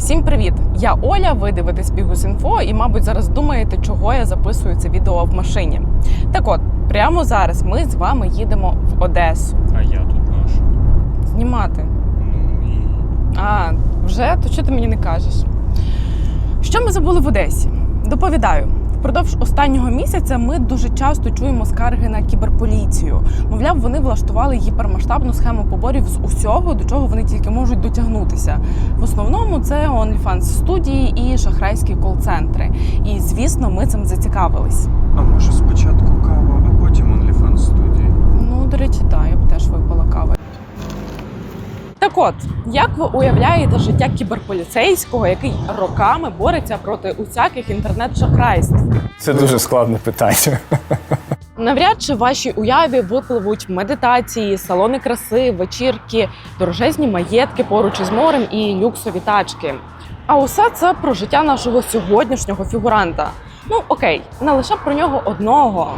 Всім привіт! Я Оля. Ви дивитесь Бігус.Інфо і, мабуть, зараз думаєте, чого я записую це відео в машині. Так от, прямо зараз ми з вами їдемо в Одесу А я тут нашу. знімати. Ну і. А, вже то що ти мені не кажеш? Що ми забули в Одесі? Доповідаю. Впродовж останнього місяця ми дуже часто чуємо скарги на кіберполіцію. Мовляв, вони влаштували гіпермасштабну схему поборів з усього, до чого вони тільки можуть дотягнутися. В основному це OnlyFans студії і шахрайські кол-центри. І звісно, ми цим зацікавились. А може спочатку кава, а потім OnlyFans студії. Ну, до речі, так, я б теж кави. Так от, як ви уявляєте життя кіберполіцейського, який роками бореться проти усяких інтернет-шахрайств? Це дуже складне питання. Навряд чи в вашій уяві випливуть медитації, салони краси, вечірки, дорожезні маєтки поруч із морем і люксові тачки. А усе це про життя нашого сьогоднішнього фігуранта. Ну окей, не лише про нього одного.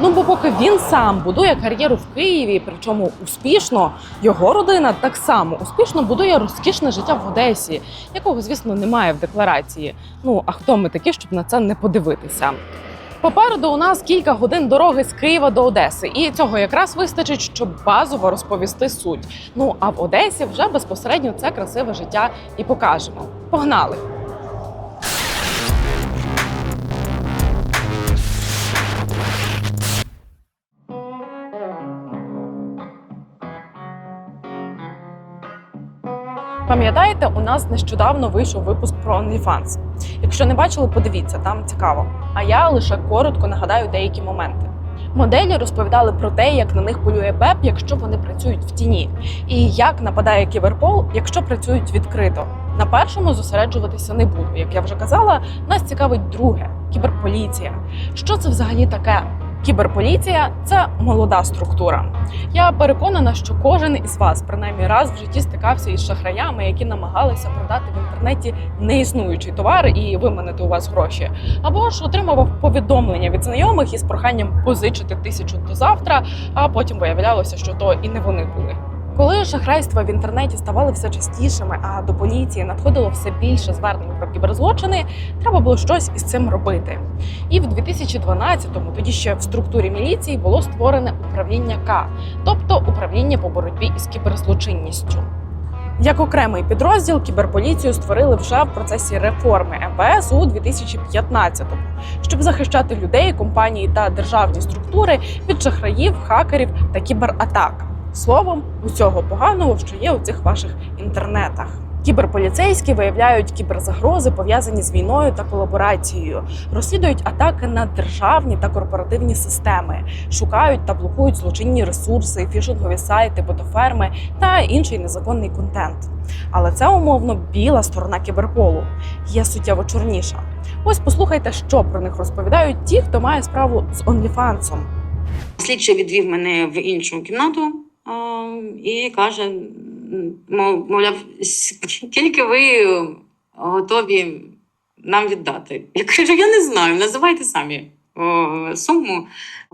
Ну бо поки він сам будує кар'єру в Києві, причому успішно, його родина так само успішно будує розкішне життя в Одесі, якого, звісно, немає в декларації. Ну а хто ми такі, щоб на це не подивитися? Попереду у нас кілька годин дороги з Києва до Одеси, і цього якраз вистачить, щоб базово розповісти суть. Ну а в Одесі вже безпосередньо це красиве життя і покажемо. Погнали! Пам'ятаєте, у нас нещодавно вийшов випуск про OnlyFans. Якщо не бачили, подивіться, там цікаво. А я лише коротко нагадаю деякі моменти. Моделі розповідали про те, як на них полює БЕП, якщо вони працюють в тіні, і як нападає кіберпол, якщо працюють відкрито. На першому зосереджуватися не буду. Як я вже казала, нас цікавить друге кіберполіція. Що це взагалі таке? Кіберполіція це молода структура. Я переконана, що кожен із вас принаймні раз в житті стикався із шахраями, які намагалися продати в інтернеті неіснуючий товар і виманити у вас гроші, або ж отримував повідомлення від знайомих із проханням позичити тисячу до завтра, а потім виявлялося, що то і не вони були. Коли шахрайства в інтернеті ставали все частішими, а до поліції надходило все більше звернень про кіберзлочини, треба було щось із цим робити. І в 2012-му, тоді ще в структурі міліції, було створене управління К, тобто управління по боротьбі із кіберзлочинністю. Як окремий підрозділ кіберполіцію створили вже в процесі реформи МВС у 2015-му, щоб захищати людей, компанії та державні структури від шахраїв, хакерів та кібератак. Словом, усього поганого, що є у цих ваших інтернетах. Кіберполіцейські виявляють кіберзагрози, пов'язані з війною та колаборацією, розслідують атаки на державні та корпоративні системи, шукають та блокують злочинні ресурси, фішингові сайти, ботоферми та інший незаконний контент. Але це умовно біла сторона кіберполу є суттєво чорніша. Ось послухайте, що про них розповідають ті, хто має справу з OnlyFans. Слідчий відвів мене в іншу кімнату і каже: мов- мовляв, скільки ви готові нам віддати? Я кажу, я не знаю, називайте самі суму.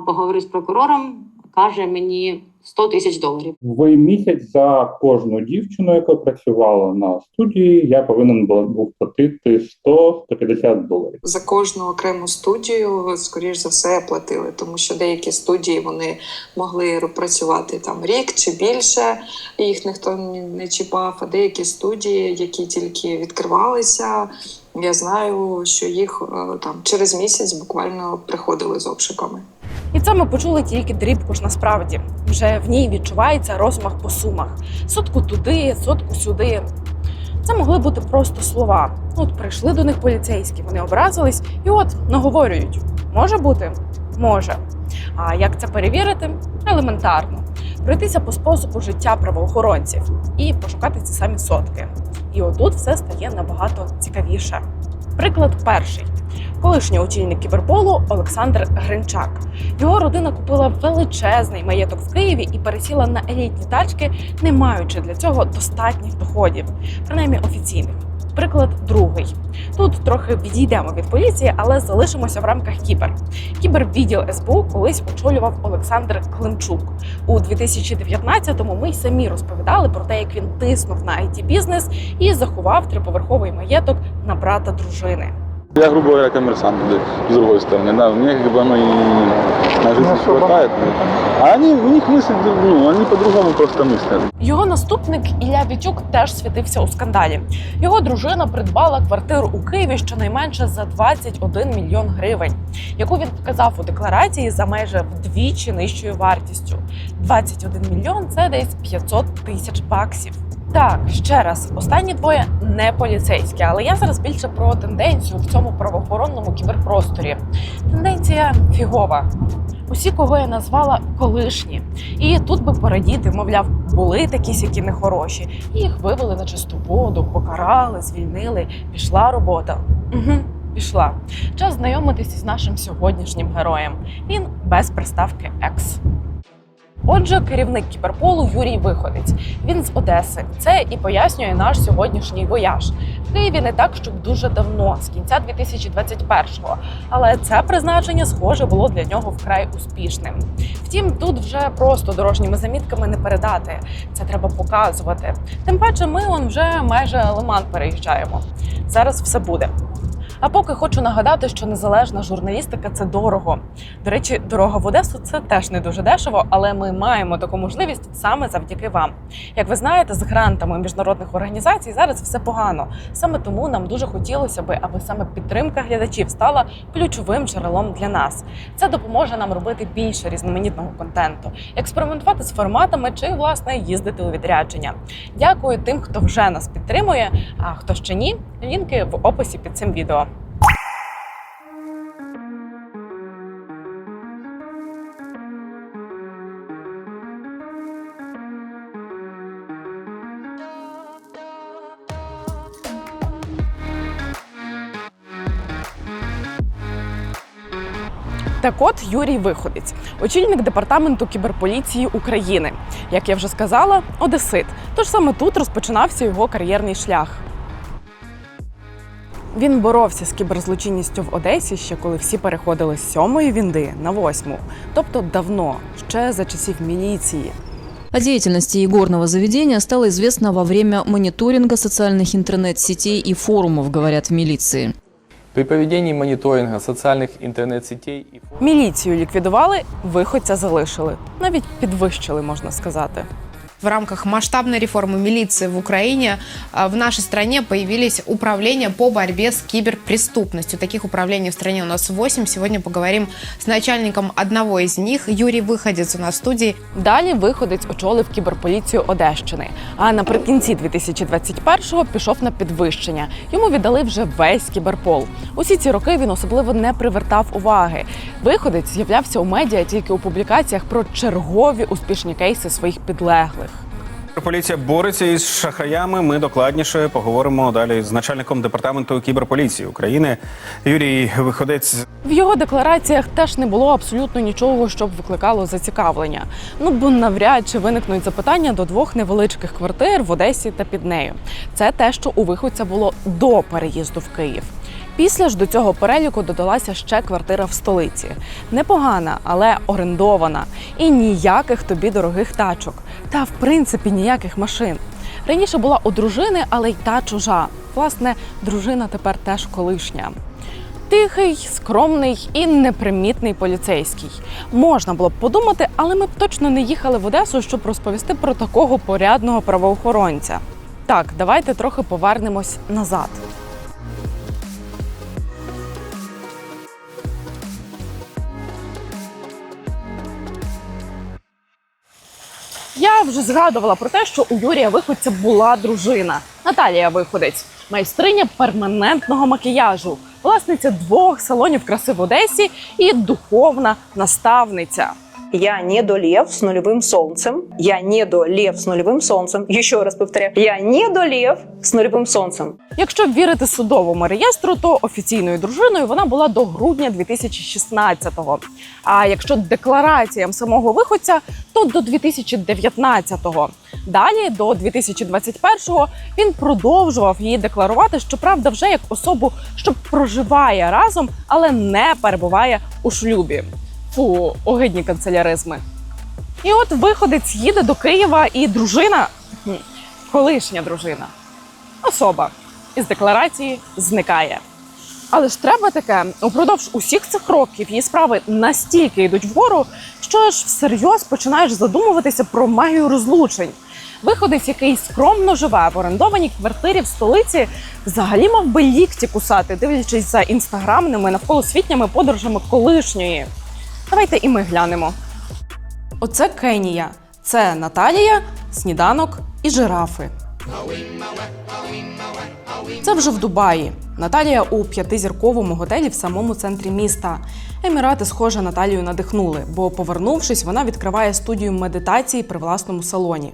Поговорив з прокурором, каже мені 100 тисяч доларів. В місяць за кожну дівчину, яка працювала на студії, я повинен був був платити 100-150 доларів. за кожну окрему студію, скоріш за все, платили, тому що деякі студії вони могли працювати там рік чи більше, і їх ніхто не чіпав. А деякі студії, які тільки відкривалися, я знаю, що їх е, там через місяць буквально приходили з обшуками. І це ми почули тільки дрібку ж насправді. Вже в ній відчувається розмах по сумах. Сотку туди, сотку сюди. Це могли бути просто слова. От прийшли до них поліцейські, вони образились і от наговорюють. Може бути? Може. А як це перевірити? Елементарно. Пройтися по способу життя правоохоронців і пошукати ці самі сотки. І отут все стає набагато цікавіше. Приклад перший. Колишній очільник кіберполу Олександр Гринчак. Його родина купила величезний маєток в Києві і пересіла на елітні тачки, не маючи для цього достатніх доходів, принаймні офіційних. Приклад другий. Тут трохи відійдемо від поліції, але залишимося в рамках кібер. Кібервідділ СБУ колись очолював Олександр Климчук. У 2019-му ми й самі розповідали про те, як він тиснув на it бізнес і заховав триповерховий маєток на брата дружини. Я, грубо говоря, коммерсант да, с другой стороны. Да, мне как бы оно и на жизнь хватает. А они, у них мысли, ну, они по-другому просто мыслят. Його наступник Ілля Вітюк теж світився у скандалі. Його дружина придбала квартиру у Києві щонайменше за 21 мільйон гривень, яку він вказав у декларації за майже вдвічі нижчою вартістю. 21 мільйон це десь 500 тисяч баксів. Так, ще раз, останні двоє не поліцейські, але я зараз більше про тенденцію в цьому правоохоронному кіберпросторі. Тенденція фігова. Усі, кого я назвала колишні, і тут би порадіти, мовляв, були такі сякі нехороші. І їх вивели на чисту воду, покарали, звільнили, пішла робота. Угу, пішла. Час знайомитись із нашим сьогоднішнім героєм. Він без приставки екс. Отже, керівник кіберполу Юрій Виходець. Він з Одеси. Це і пояснює наш сьогоднішній вояж. В Києві не так, щоб дуже давно, з кінця 2021-го. Але це призначення, схоже, було для нього вкрай успішним. Втім, тут вже просто дорожніми замітками не передати. Це треба показувати. Тим паче, ми он вже майже лиман переїжджаємо. Зараз все буде. А поки хочу нагадати, що незалежна журналістика це дорого. До речі, дорога в Одесу це теж не дуже дешево, але ми маємо таку можливість саме завдяки вам. Як ви знаєте, з грантами міжнародних організацій зараз все погано. Саме тому нам дуже хотілося би, аби саме підтримка глядачів стала ключовим джерелом для нас. Це допоможе нам робити більше різноманітного контенту, експериментувати з форматами чи власне їздити у відрядження. Дякую тим, хто вже нас підтримує. А хто ще ні, лінки в описі під цим відео. Так от Юрій Виходець, очільник департаменту кіберполіції України. Як я вже сказала, одесит. Тож саме тут розпочинався його кар'єрний шлях. Він боровся з кіберзлочинністю в Одесі ще коли всі переходили з сьомої вінди на восьму, тобто давно, ще за часів міліції. О деятельности игорного заведения стало известно во время мониторинга социальных интернет-сетей и форумов, говорят в милиции. При проведенні моніторинга соціальних інтернет-сітей і Міліцію ліквідували, виходця залишили, навіть підвищили, можна сказати. В рамках масштабной реформы милиции в Украине в нашей стране появились управления по борьбе с киберпреступностью. Таких управлений в стране у нас 8. Сегодня поговорим с начальником одного из них. Юрий Выходец у нас в студии. Далі виходець очолив кіберполіцію Одещини. А наприкінці 2021-го пішов на підвищення. Йому віддали вже весь кіберпол. Усі ці роки він особливо не привертав уваги. Виходець з'являвся у медіа тільки у публікаціях про чергові успішні кейси своїх підлеглих. Поліція бореться із шахраями. Ми докладніше поговоримо далі з начальником департаменту кіберполіції України Юрій Виходець. В його деклараціях теж не було абсолютно нічого, щоб викликало зацікавлення. Ну бо навряд чи виникнуть запитання до двох невеличких квартир в Одесі та під нею. Це те, що у виходця було до переїзду в Київ. Після ж до цього переліку додалася ще квартира в столиці. Непогана, але орендована. І ніяких тобі дорогих тачок. Та в принципі ніяких машин. Раніше була у дружини, але й та чужа. Власне, дружина тепер теж колишня. Тихий, скромний і непримітний поліцейський. Можна було б подумати, але ми б точно не їхали в Одесу, щоб розповісти про такого порядного правоохоронця. Так, давайте трохи повернемось назад. Вже згадувала про те, що у Юрія Виходця була дружина Наталія Виходець, майстриня перманентного макіяжу, власниця двох салонів краси в Одесі і духовна наставниця Я недолев с нулевым солнцем. Я недолев с нулевым солнцем. Еще раз повторяю. Я недолев с нулевым солнцем. Якщо вірити судовому реєстру, то офіційною дружиною вона була до грудня 2016-го. А якщо деклараціям самого виходця, то до 2019-го. Далі, до 2021-го, він продовжував її декларувати, щоправда, вже як особу, що проживає разом, але не перебуває у шлюбі. Фу, огидні канцеляризми. І от виходець їде до Києва, і дружина, колишня дружина, особа із декларації зникає. Але ж треба таке, упродовж усіх цих років її справи настільки йдуть вгору, що аж всерйоз починаєш задумуватися про магію розлучень. Виходець, який скромно живе в орендованій квартирі в столиці, взагалі мав би лікті кусати, дивлячись за інстаграмними навколосвітніми подорожами колишньої. Давайте і ми глянемо. Оце Кенія, це Наталія, сніданок і жирафи. Це вже в Дубаї. Наталія у п'ятизірковому готелі в самому центрі міста. Емірати, схоже, Наталію надихнули, бо, повернувшись, вона відкриває студію медитації при власному салоні.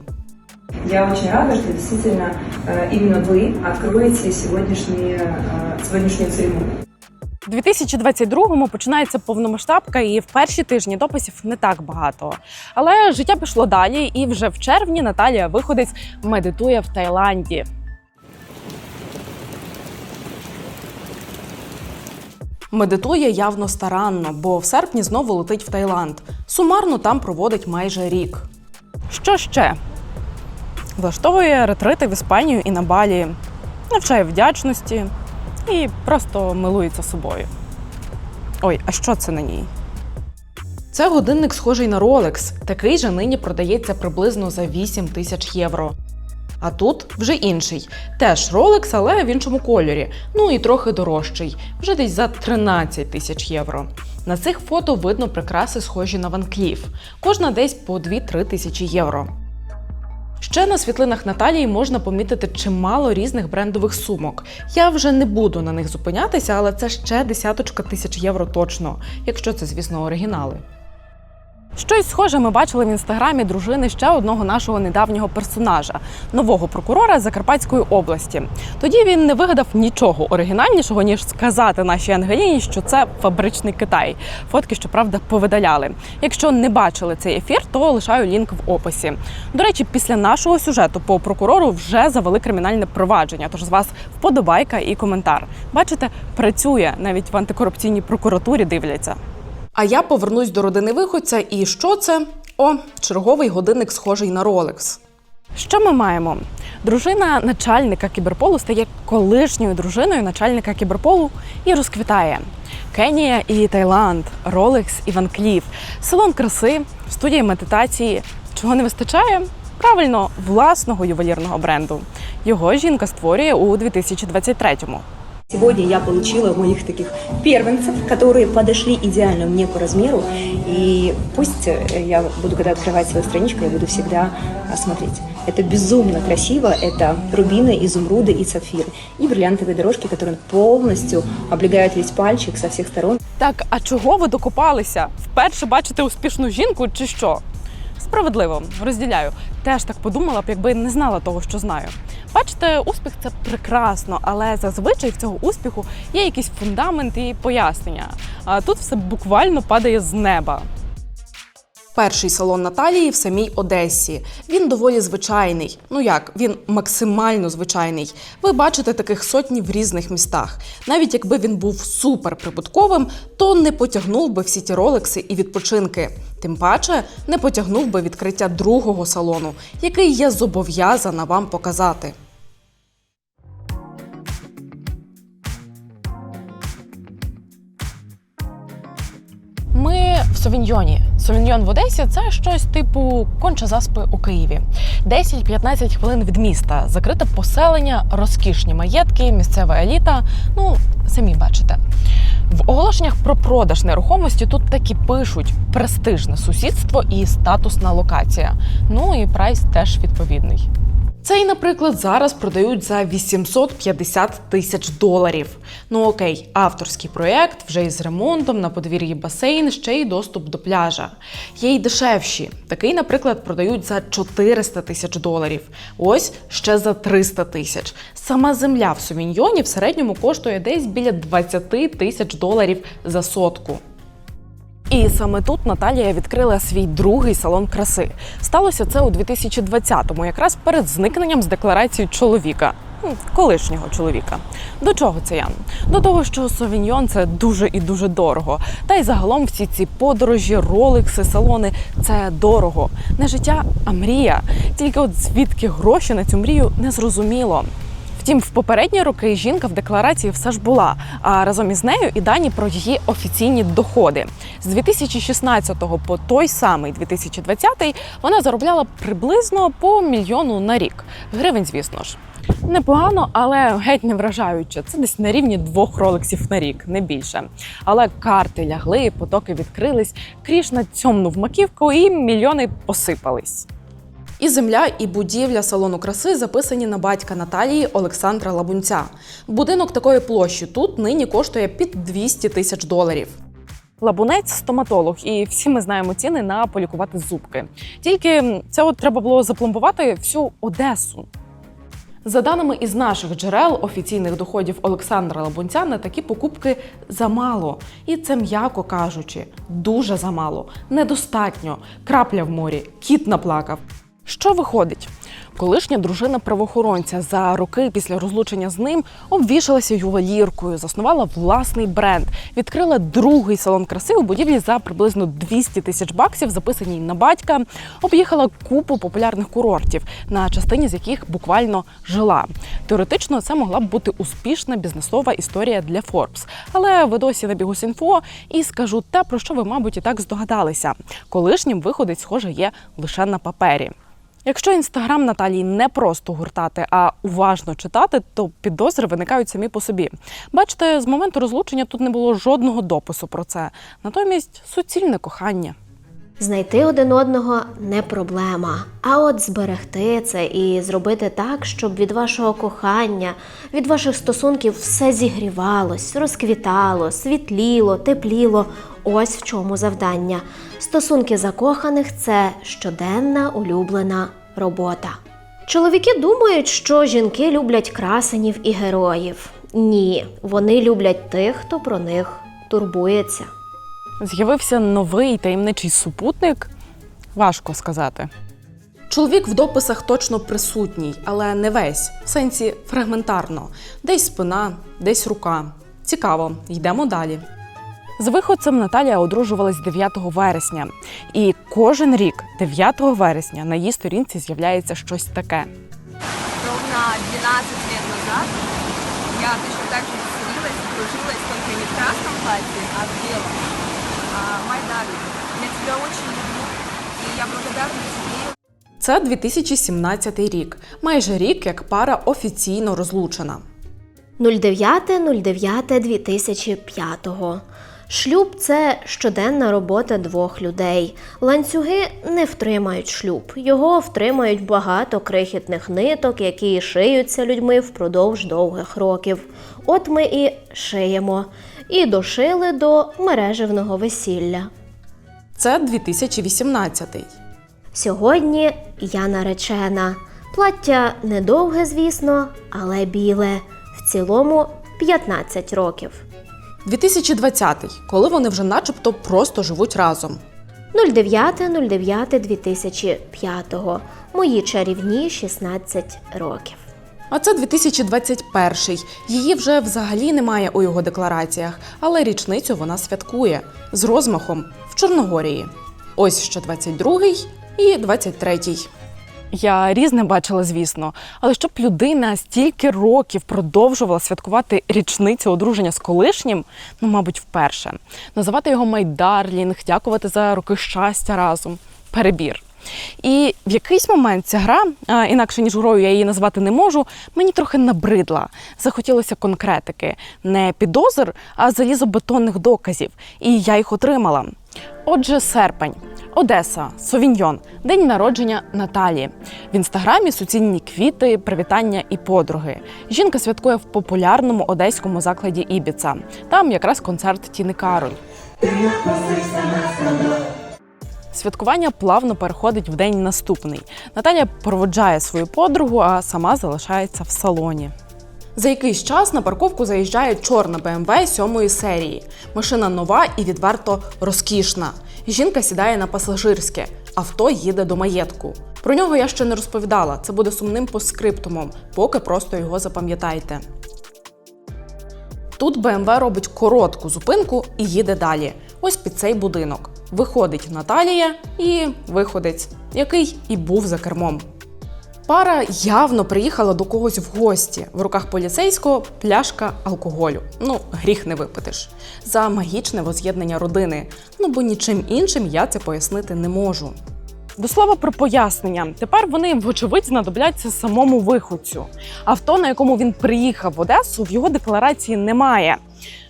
Я очень рада, что действительно э, именно вы откроете сегодняшние, э, сегодняшнюю церемонию. У 2022-му починається повномасштабка, і в перші тижні дописів не так багато. Але життя пішло далі, і вже в червні Наталія виходець медитує в Таїланді. Медитує явно старанно, бо в серпні знову летить в Таїланд. Сумарно там проводить майже рік. Що ще? Влаштовує ретрити в Іспанію і на Балі, навчає вдячності і просто милується собою. Ой, а що це на ній? Це годинник схожий на Rolex. Такий же нині продається приблизно за 8 тисяч євро. А тут вже інший. Теж Rolex, але в іншому кольорі. Ну і трохи дорожчий, вже десь за 13 тисяч євро. На цих фото видно прикраси, схожі на Ван Кліф. Кожна десь по 2-3 тисячі євро. Ще на світлинах Наталії можна помітити чимало різних брендових сумок. Я вже не буду на них зупинятися, але це ще десяточка тисяч євро точно, якщо це, звісно, оригінали. Щось схоже ми бачили в інстаграмі дружини ще одного нашого недавнього персонажа нового прокурора Закарпатської області. Тоді він не вигадав нічого оригінальнішого ніж сказати нашій Ангеліні, що це фабричний Китай. Фотки, щоправда, повидаляли. Якщо не бачили цей ефір, то лишаю лінк в описі. До речі, після нашого сюжету по прокурору вже завели кримінальне провадження. Тож з вас вподобайка і коментар. Бачите, працює навіть в антикорупційній прокуратурі. Дивляться. А я повернусь до родини виходця. І що це? О, черговий годинник, схожий на Rolex. Що ми маємо? Дружина начальника кіберполу стає колишньою дружиною начальника кіберполу і розквітає. Кенія і Таїланд, Rolex і Ван Кліф, салон краси, студія медитації. Чого не вистачає? Правильно, власного ювелірного бренду. Його жінка створює у 2023-му. Сегодня я получила моих таких первенцев, которые подошли идеально мне по размеру. И пусть э, я буду, когда открывать свою страничку, я буду всегда а, смотреть. Это безумно красиво. Это рубины, изумруды и сапфиры. И бриллиантовые дорожки, которые полностью облегают весь пальчик со всех сторон. Так, а чого ви докопалися? Вперше бачите успішну жінку чи що? Справедливо, розділяю. Теж так подумала б, якби не знала того, що знаю. Бачите, успіх це прекрасно, але зазвичай в цього успіху є якийсь фундамент і пояснення. А тут все буквально падає з неба. Перший салон Наталії в самій Одесі. Він доволі звичайний. Ну як, він максимально звичайний. Ви бачите таких сотні в різних містах. Навіть якби він був суперприбутковим, то не потягнув би всі ті ролекси і відпочинки. Тим паче не потягнув би відкриття другого салону, який я зобов'язана вам показати. Совіньйоні. Совіньйон в Одесі це щось типу конча заспи у Києві. 10-15 хвилин від міста, закрите поселення, розкішні маєтки, місцева еліта. Ну, самі бачите. В оголошеннях про продаж нерухомості тут таки пишуть престижне сусідство і статусна локація. Ну і прайс теж відповідний. Цей, наприклад, зараз продають за 850 тисяч доларів. Ну окей, авторський проєкт вже із ремонтом на подвір'ї басейн, ще й доступ до пляжа. Є й дешевші. Такий, наприклад, продають за 400 тисяч доларів. Ось ще за 300 тисяч. Сама земля в Совіньйоні в середньому коштує десь біля 20 тисяч доларів за сотку. І саме тут Наталія відкрила свій другий салон краси. Сталося це у 2020-му, якраз перед зникненням з декларації чоловіка. Колишнього чоловіка. До чого це я? До того, що совіньйон це дуже і дуже дорого. Та й загалом всі ці подорожі, роликси, салони це дорого. Не життя, а мрія. Тільки от звідки гроші на цю мрію не зрозуміло. Втім, в попередні роки жінка в декларації все ж була, а разом із нею і дані про її офіційні доходи. З 2016 по той самий 2020 вона заробляла приблизно по мільйону на рік. Гривень, звісно ж. Непогано, але геть не вражаюче. Це десь на рівні двох роликсів на рік, не більше. Але карти лягли, потоки відкрились, кріш цьомнув маківку і мільйони посипались. І земля, і будівля салону краси записані на батька Наталії Олександра Лабунця. Будинок такої площі тут нині коштує під 200 тисяч доларів. Лабунець стоматолог, і всі ми знаємо ціни на полікувати зубки. Тільки це от треба було запломбувати всю Одесу. За даними із наших джерел, офіційних доходів Олександра Лабунця на такі покупки замало. І це, м'яко кажучи, дуже замало, недостатньо. Крапля в морі, кіт наплакав. Що виходить? Колишня дружина правоохоронця за роки після розлучення з ним обвішалася ювеліркою, заснувала власний бренд, відкрила другий салон краси у будівлі за приблизно 200 тисяч баксів, записаній на батька. Об'їхала купу популярних курортів, на частині з яких буквально жила. Теоретично це могла б бути успішна бізнесова історія для Forbes. Але ви досі на бігусінфо і скажу те, про що ви, мабуть, і так здогадалися. Колишнім виходить, схоже, є лише на папері. Якщо інстаграм Наталії не просто гуртати, а уважно читати, то підозри виникають самі по собі. Бачите, з моменту розлучення тут не було жодного допису про це. Натомість суцільне кохання. Знайти один одного не проблема. А от зберегти це і зробити так, щоб від вашого кохання, від ваших стосунків все зігрівалось, розквітало, світліло, тепліло. Ось в чому завдання. Стосунки закоханих це щоденна улюблена робота. Чоловіки думають, що жінки люблять красенів і героїв. Ні, вони люблять тих, хто про них турбується. З'явився новий таємничий супутник? Важко сказати. Чоловік в дописах точно присутній, але не весь, в сенсі фрагментарно. Десь спина, десь рука. Цікаво, йдемо далі. З виходцем Наталія одружувалась 9 вересня, і кожен рік, 9 вересня, на її сторінці з'являється щось таке. Ровно 12 лет назад я точно так же веселилась кружилась только не в красном платье, а в белом. Май darling, я тебя очень люблю, и я благодарна тебе Це 2017 рік, майже рік, як пара офіційно розлучена. 09.09.2005. Шлюб це щоденна робота двох людей. Ланцюги не втримають шлюб. Його втримають багато крихітних ниток, які шиються людьми впродовж довгих років. От ми і шиємо. І дошили до мережевного весілля. Це 2018. Сьогодні я наречена. Плаття недовге, звісно, але біле. В цілому 15 років. 2020, коли вони вже начебто просто живуть разом. 09.09.2005. Мої чарівні 16 років. А це 2021. Її вже взагалі немає у його деклараціях, але річницю вона святкує з розмахом в Чорногорії. Ось ще 22-й і 23-й. Я різне бачила, звісно, але щоб людина стільки років продовжувала святкувати річницю одруження з колишнім, ну, мабуть, вперше. Називати його майдарлінг, дякувати за роки щастя разом. Перебір. І в якийсь момент ця гра, інакше ніж грою я її назвати не можу, мені трохи набридла. Захотілося конкретики, не підозр, а залізобетонних доказів. І я їх отримала. Отже, серпень. Одеса, Совіньйон, день народження Наталії. В інстаграмі суцільні квіти, привітання і подруги. Жінка святкує в популярному одеському закладі Ібіца. Там якраз концерт Тіни Кароль. Святкування плавно переходить в день наступний. Наталя проводжає свою подругу, а сама залишається в салоні. За якийсь час на парковку заїжджає чорна BMW сьомої серії. Машина нова і відверто розкішна. Жінка сідає на пасажирське. Авто їде до маєтку. Про нього я ще не розповідала. Це буде сумним постскриптумом, поки просто його запам'ятайте. Тут БМВ робить коротку зупинку і їде далі. Ось під цей будинок. Виходить Наталія і виходить, який і був за кермом. Пара явно приїхала до когось в гості. В руках поліцейського пляшка алкоголю. Ну, гріх не випитиш. За магічне воз'єднання родини. Ну бо нічим іншим я це пояснити не можу. До слова про пояснення. Тепер вони, вочевидь, знадобляться самому виходцю. Авто, на якому він приїхав в Одесу, в його декларації немає.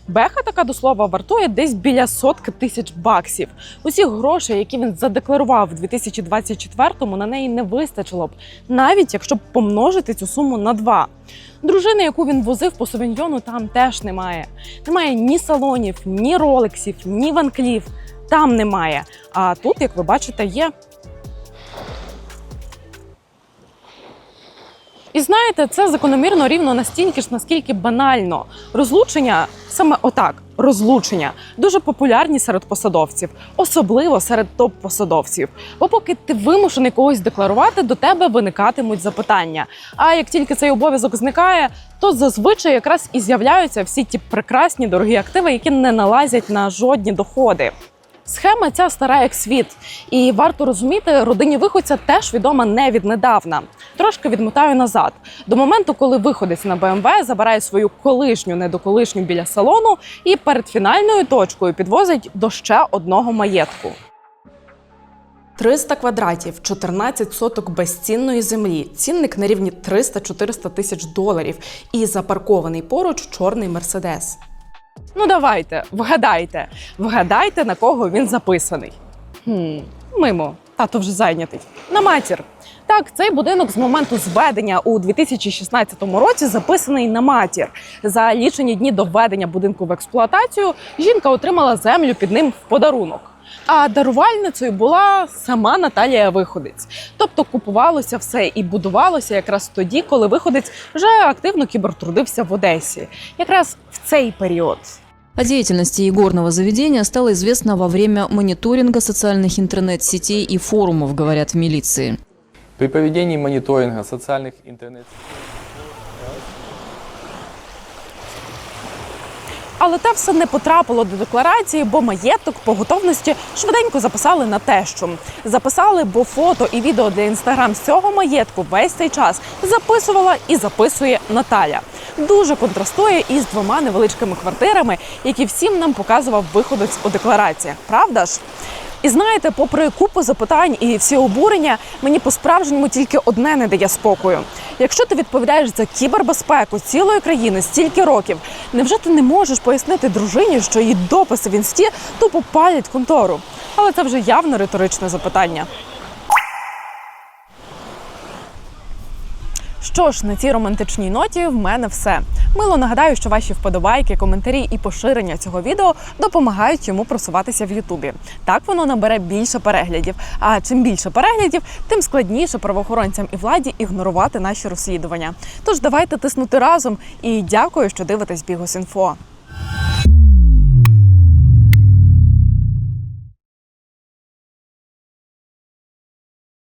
Беха така до слова вартує десь біля сотки тисяч баксів. Усіх грошей, які він задекларував в 2024-му, на неї не вистачило б, навіть якщо б помножити цю суму на два. Дружини, яку він возив по Совіньйону, там теж немає. Немає ні салонів, ні ролексів, ні ванклів. Там немає. А тут, як ви бачите, є. І знаєте, це закономірно рівно настільки ж, наскільки банально. Розлучення саме отак. Розлучення дуже популярні серед посадовців, особливо серед топ-посадовців. Бо поки ти вимушений когось декларувати, до тебе виникатимуть запитання. А як тільки цей обов'язок зникає, то зазвичай якраз і з'являються всі ті прекрасні дорогі активи, які не налазять на жодні доходи. Схема ця стара як світ, і варто розуміти, родині виходця теж відома не віднедавна. Трошки відмотаю назад до моменту, коли виходець на БМВ забирає свою колишню недоколишню біля салону і перед фінальною точкою підвозить до ще одного маєтку. 300 квадратів, 14 соток безцінної землі, цінник на рівні 300-400 тисяч доларів і запаркований поруч чорний мерседес. Ну давайте, вгадайте, вгадайте, на кого він записаний. Хм, мимо, тато вже зайнятий. На матір. Так, цей будинок з моменту зведення у 2016 році записаний на матір. За лічені дні до введення будинку в експлуатацію жінка отримала землю під ним в подарунок. А дарувальницею була сама Наталія Виходець. Тобто купувалося все і будувалося якраз тоді, коли виходець вже активно кібертрудився в Одесі, якраз в цей період. О деятельности игорного заведения стало известно во время мониторинга социальных интернет-сетей и форумов, говорят в милиции. При проведении мониторинга социальных интернет Але те все не потрапило до декларації, бо маєток по готовності швиденько записали на тещу. Записали, бо фото і відео для інстаграм з цього маєтку весь цей час записувала і записує Наталя. Дуже контрастує із двома невеличкими квартирами, які всім нам показував виходець у деклараціях. Правда ж? І знаєте, попри купу запитань і всі обурення, мені по-справжньому тільки одне не дає спокою. Якщо ти відповідаєш за кібербезпеку цілої країни стільки років, невже ти не можеш пояснити дружині, що її дописи в інсті тупо палять контору? Але це вже явно риторичне запитання. Що ж, на цій романтичній ноті в мене все. Мило нагадаю, що ваші вподобайки, коментарі і поширення цього відео допомагають йому просуватися в Ютубі. Так воно набере більше переглядів. А чим більше переглядів, тим складніше правоохоронцям і владі ігнорувати наші розслідування. Тож давайте тиснути разом і дякую, що дивитесь Бігос.Інфо.